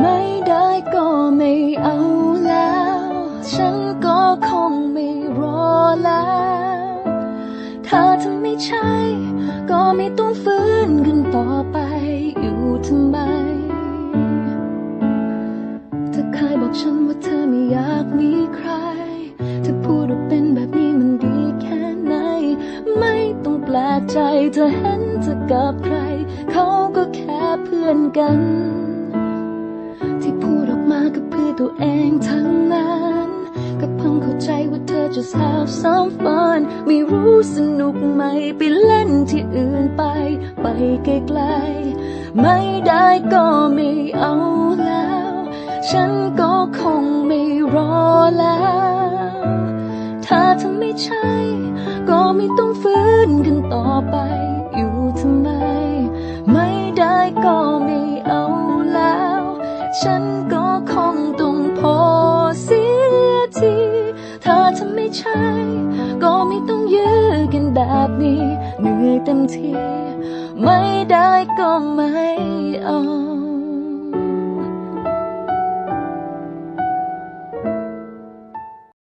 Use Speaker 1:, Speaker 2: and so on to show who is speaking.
Speaker 1: ไม่ได้ก็ไม่เอาแล้ว ฉันก็คงไม่รอแล้ว ถ้าเธอไม่ใช่ ก็ไม่ต้องฟื้นกันต่อไป อยู่ทำไมเธอเคยบอกฉันว่าเธอไม่อยากมีใครเธอพูดว่าเป็นแบบนี้มันดีแค่ไหน ไม่ต้องแปลกใจเธอเห็นเธอกับใคร เขาก็แค่เพื่อนกัน ตัวเองทั้งนั้นก็เพิ่งเข้าใจว่าเธอ just have some fun ไม่รู้สนุกไหมไปเล่นที่อื่นไป ไปไกลๆไม่ได้ก็ไม่เอาแล้ว ฉันก็คงไม่รอแล้ว ถ้าเธอไม่ใช่ ก็ไม่ต้องฟื้นกันต่อไป อยู่ทำไม ไม่ได้ก็ไม่เอาแล้ว ฉันก็ ถ้าไม่ใช่ ก็ไม่ต้องยื้อกันแบบนี้ เหนื่อยเต็มทีไม่ได้ก็ไม่เอา